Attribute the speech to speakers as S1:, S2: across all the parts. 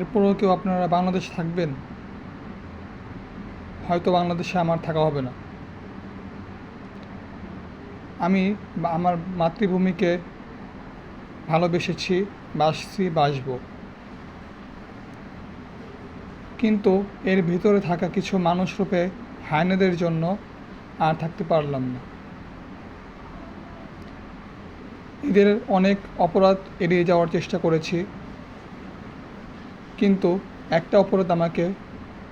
S1: এরপরেও কেউ আপনারা বাংলাদেশে থাকবেন? হয়তো বাংলাদেশে আমার থাকা হবে না। আমি আমার মাতৃভূমিকে ভালোবেসেছি বাসছি বাসবো কিন্তু এর ভিতরে থাকা কিছু মানুষরূপে হায়নাদের জন্য আর থাকতে পারলাম না। এদের অনেক অপরাধ এড়িয়ে যাওয়ার চেষ্টা করেছি। কিন্তু একটা অপরাধ আমাকে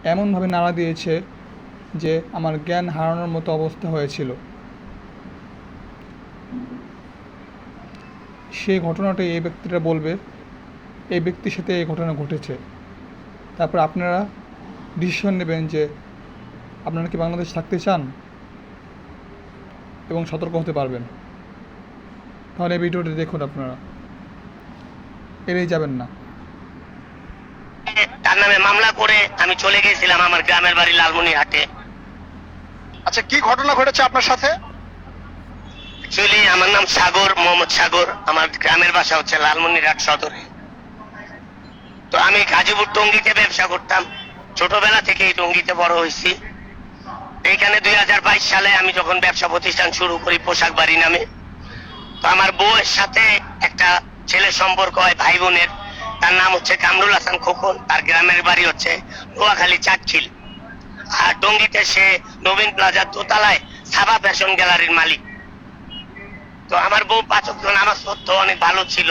S1: এমনভাবে নাড়া দিয়েছে যে আমার জ্ঞান হারানোর মতো অবস্থা হয়েছিল। সেই ঘটনাটা এই ব্যক্তিটা বলবে, এই ব্যক্তির সাথে এই ঘটনা ঘটেছে। তারপর আপনারা ডিসিশন নেবেন যে আপনারা কি বাংলাদেশ থাকতে চান এবং সতর্ক হতে পারবেন। তাহলে এই ভিডিওটি দেখুন আপনারা। এড়িয়ে যাবেন না।
S2: নামে মামলা করে আমি চলে গেছিলাম আমার গ্রামের বাড়ি লালমনিরহাটে
S3: আচ্ছা কি ঘটনা ঘটেছে আপনার সাথে?
S2: অ্যাকচুয়ালি আমার নাম সাগর মোহাম্মদ সাগর। আমার গ্রামের বাসা হচ্ছে লালমনিরহাট সদরে। তো আমি গাজীপুর টঙ্গিতে ব্যবসা করতাম। ছোটবেলা থেকে এই টঙ্গিতে বড় হয়েছি। এইখানে দুই হাজার বাইশ সালে আমি যখন ব্যবসা প্রতিষ্ঠান শুরু করি পোশাক বাড়ি নামে তো আমার বউয়ের সাথে একটা ছেলে সম্পর্ক হয় ভাই বোনের। তার নাম হচ্ছে কামরুল হাসান খোকন, তার গ্রামের বাড়ি হচ্ছে নোয়াখালী চাটখিল আর টঙ্গিতে সে নবীন প্লাজার দোতলায় সাবা ফ্যাশন গ্যালারির মালিক। তো আমার বউ পাচক নামাজ পড়তো অনেক ভালো ছিল।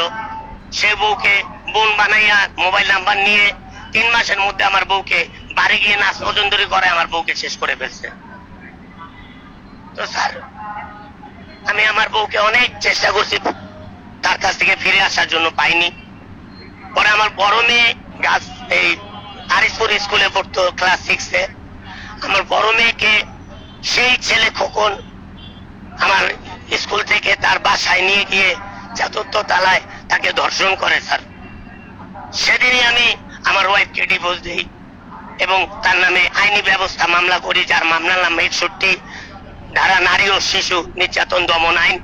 S2: সে বউকে বোন বানাইয়া মোবাইল নাম্বার নিয়ে তিন মাসের মধ্যে আমার বউকে বাড়ি গিয়ে নাচ ওজনদরি করে আমার বউকে শেষ করে ফেলছে। তো স্যার, আমি আমার বউকে অনেক চেষ্টা করছি, তার কাছ থেকে ফিরে আসার জন্য পাইনি। পরে আমার বড় মেয়ে গাছ, এই আরিসপুর স্কুলে পড়তো ক্লাস সিক্সে আমার বড় মেয়েকে সেই ছেলে খোকন আমার স্কুল থেকে তার বাসায় নিয়ে গিয়ে চতুর্থ তালায় তাকে ধর্ষণ করে, স্যার। সেদিনই আমি আমার ওয়াইফকে ডিভোর্স দিই এবং তার নামে আইনি ব্যবস্থা মামলা করি, যার মামলার নাম একষট্টি, ধারা নারী ও শিশু নির্যাতন দমন আইন।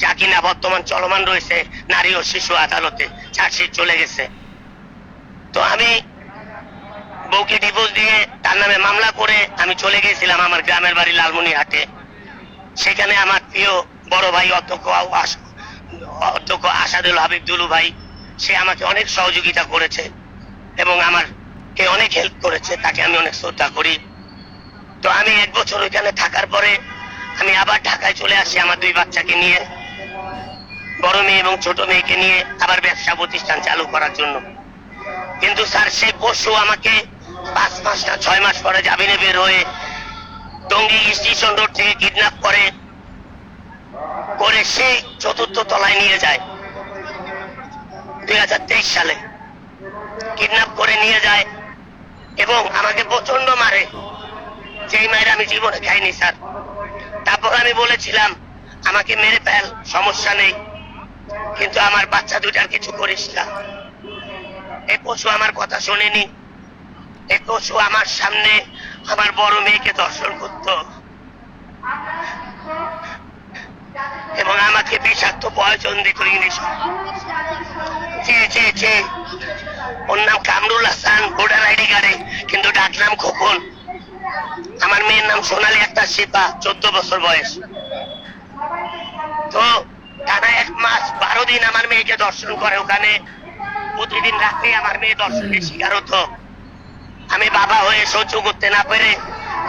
S2: যা কিনা বর্তমান চলমান রয়েছে নারী ও শিশু আদালতে। চার্জশিট চলে গেছে। তো আমি বউকে ডিভোর্স দিয়ে তার নামে মামলা করে আমি চলে গেছিলাম আমার গ্রামের বাড়ি লালমনিরহাটে। সেখানে আমার প্রিয় বড় ভাই অধ্যক্ষ অধ্যক্ষ আসাদুল হাবিব দুলু ভাই, সে আমাকে অনেক সহযোগিতা করেছে এবং আমার কে অনেক হেল্প করেছে, তাকে আমি অনেক শ্রদ্ধা করি। তো আমি এক বছর ওইখানে থাকার পরে আমি আবার ঢাকায় চলে আসি আমার দুই বাচ্চাকে নিয়ে। বড় মেয়ে এবং ছোট মেয়েকে নিয়ে আবার ব্যবসা প্রতিষ্ঠান চালু করার জন্য। কিন্তু স্যার সেই পশু আমাকে পাঁচ মাস না ছয় মাস পরে জামিনে বের হয়ে টঙ্গী স্টেশন রোড থেকে কিডন্যাপ করে করে সেই চতুর্থ তলায় নিয়ে যায়। দুই হাজার তেইশ সালে কিডন্যাপ করে নিয়ে যায় এবং আমাকে প্রচণ্ড মারে। যেই মায়ের আমি জীবনে খাইনি, স্যার। তারপর আমি বলেছিলাম, আমাকে মেরে ফেল, সমস্যা নেই। কিন্তু আমার বাচ্চা দুটার কিছু করিস না। এই পশু আমার কথা শোনেনি। এই পশু আমার সামনে আমার বড় মেয়েকে দর্শন করত। এবং আমাকে বিষাক্ত পয়জন দিত ইংলিশ। জি জি জি ওর নাম কামরুল হাসান, ভোটার আইডি কার্ডে, কিন্তু ডাক নাম খোকন। আমার মেয়ের নাম সোনালী একটা শিপা, চোদ্দ বছর বয়স। তো টানা এক মাস বারো দিন আমার মেয়েকে দর্শন করে ওখানে। প্রতিদিন রাতে আমার মেয়ে দর্শনের শিকার হতো। আমি বাবা হয়ে সহ্য করতে না পেরে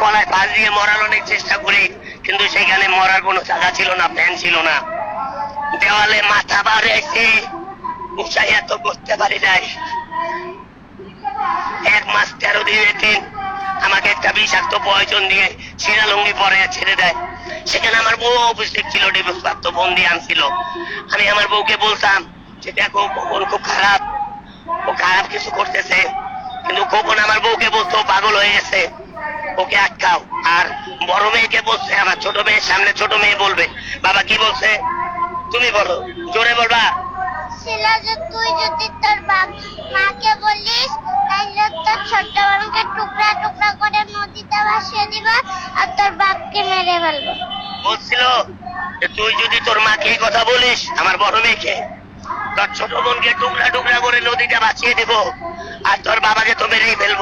S2: কলায় পাশ দিয়ে মরার অনেক চেষ্টা করি, কিন্তু সেখানে মরার কোনো জায়গা ছিল না ফ্যান ছিল না। দেওয়ালে মাথা বাড়াইছি উঁচাইয়া তো করতে পারি নাই। এক মাস তেরো দিনের দিন আমাকে একটা বিষাক্ত প্রয়োজন দিয়ে শিরালঙ্গি পরে ছেড়ে দেয়। সেখানে আমার বউ উপস্থিত ছিল ডিভোর্স প্রাপ্ত বন্দি আনছিল। আমি আমার বউকে বলতাম যে, দেখো, কখন খুব খারাপ। ও খারাপ কিছু করতেছে, কিন্তু কখন আমার বউকে বলতো, পাগল হয়ে গেছে। ওকে আটকাও। আর বড় মেয়েকে বলছে, আমার ছোট মেয়ের সামনে ছোট মেয়ে বলবে, বাবা কি বলছে? তুমি বলো, জোরে বলবা।
S4: তুই যদি তোর মাকে বলিস তাহলে তোর ছোট্ট ফেলব।
S2: বলছিল তুই যদি তোর মাকে কথা বলিস, আমার বড় মেয়েকে, তোর ছোট বোনকে টুকরা টুকরা করে নদীটা বাঁচিয়ে দেব, আর তোর বাবাকে তো মেরেই ফেলব।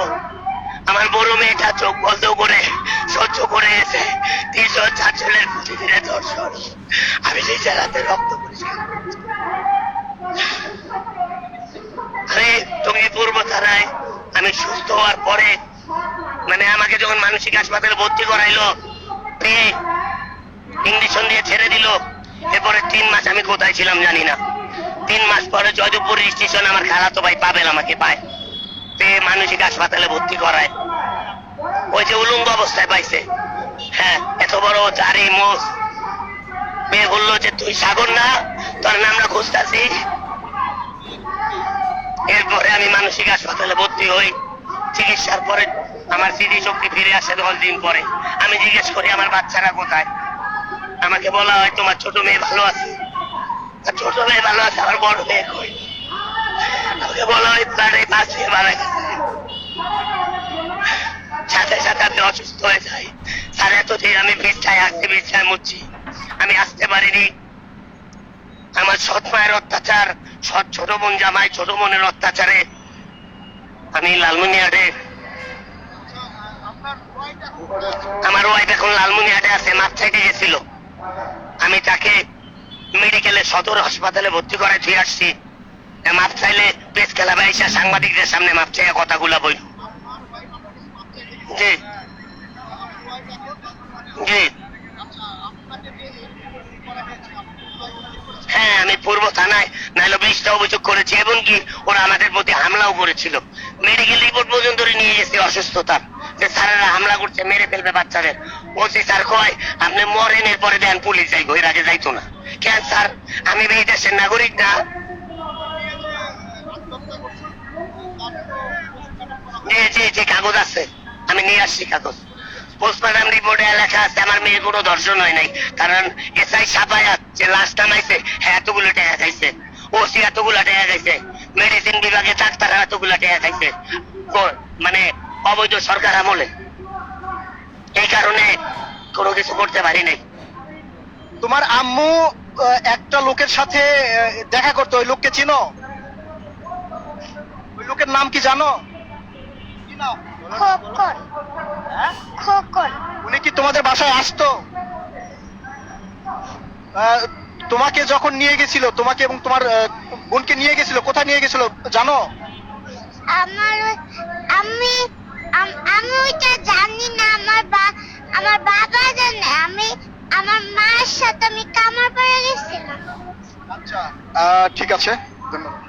S2: আমার বড় মেয়েটা চোখ বন্ধ করে, সহ্য করে এসে তিনজন চারজনের প্রতিদিনের দর্শন আমি নিজের হাতে রক্ত করেছি। তুমি পূর্ব থানায়, আমি সুস্থ হওয়ার পরে মানে আমাকে যখন মানসিক হাসপাতালে ভর্তি করাইলো পেয়ে ইঞ্জেকশন দিয়ে ছেড়ে দিল। এরপরে তিন মাস আমি কোথায় ছিলাম জানি না। তিন মাস পরে জয়দেবপুর স্টেশন আমার খালাতো ভাই পাবেল আমাকে পায়। পেয়ে মানসিক হাসপাতালে ভর্তি করায়। ওই যে উলঙ্গ অবস্থায় পাইছে। হ্যাঁ এত বড় চারি মোষ। মেয়ে বলল যে, তুই সাগর না, তোর নামটা খুঁজতাছি। এরপরে আমি মানসিক হাসপাতালে ভর্তি হই। চিকিৎসার পরে আমার স্মৃতি শক্তি ফিরে আসে দশ দিন পরে। আমি জিজ্ঞেস করি, আমার বাচ্চারা কোথায়? আমাকে বলা হয়, তোমার ছোট মেয়ে ভালো আছে? ছোট মেয়ে ভালো আছে, আমার বড় মেয়ে কই? আমাকে বলা হয়, প্রাণে পাঁচ দিয়ে মারা গেছে। সাথে সাথে আমি অসুস্থ হয়ে যাই। স্যার, এতদিন আমি বিছায় আসতে বিছায় মুচ্ছি আমি আসতে পারিনি। আমার সৎ মায়ের অত্যাচার, সৎ ছোট বোন জামাই, ছোট বোনের অত্যাচারে আমি লালমনিহাটে আমার ওয়াইফ এখন লালমনিহাটে আছে মাপ চাইতে গেছিল। আমি তাকে মেডিকেলে সদর হাসপাতালে ভর্তি করে দিয়ে আসছি। মাপ চাইলে প্রেস খেলা বাইসা সাংবাদিকদের সামনে মাপ চাইয়া কথাগুলা বইল জি। জি। হ্যাঁ আমি পূর্ব থানায় নাইলে বিশটা অভিযোগ করেছি এবং কি ওরা আমাদের প্রতি হামলাও করেছিল। মেডিকেল রিপোর্ট পর্যন্ত নিয়ে গেছে অসুস্থতার। যে স্যারেরা হামলা করছে, মেরে ফেলবে বাচ্চাদের। ওসি স্যার কয়, আপনি মরেন, এরপরে দেন পুলিশ, যাইবো, এর আগে যাইতো না। কেন স্যার? আমি এই দেশের নাগরিক না। জি জি জি, কাগজ আছে। আমি নিয়ে আসছি কাগজ। পোস্টমর্টম রিপোর্টে লেখা আছে আমার মেয়ের কোনো ধর্ষণ হয় নাই। কারণ এসআই সাফায়াত যে লাস্ট নামাইছে হ্যাঁ এতগুলো টাকা খাইছে। ওসি এতগুলো টাকা খাইছে। মেডিসিন বিভাগে ডাক্তার এতগুলো টাকা খাইছে। মানে অবৈধ সরকার আমলে। এই কারণে কোনো কিছু করতে পারি নাই।
S3: তোমার আম্মু একটা লোকের সাথে দেখা করতো ওই লোককে চিনো? ওই লোকের নাম কি জানো? কি নাম?
S4: খোকন?
S3: উনি কি তোমাদের বাসায় আসতো? তোমাকে যখন নিয়ে গেছিল তোমাকে এবং তোমার বোনকে নিয়ে গেছিল কোথায় নিয়ে গেছিল জানো?
S4: আমার আমি আমি ওইটা জানি না আমার বা আমার বাবা জানে। আমি আমার মায়ের সাথে আমি কামার পড়ে গেছিলাম।
S3: আচ্ছা ঠিক আছে ধন্যবাদ।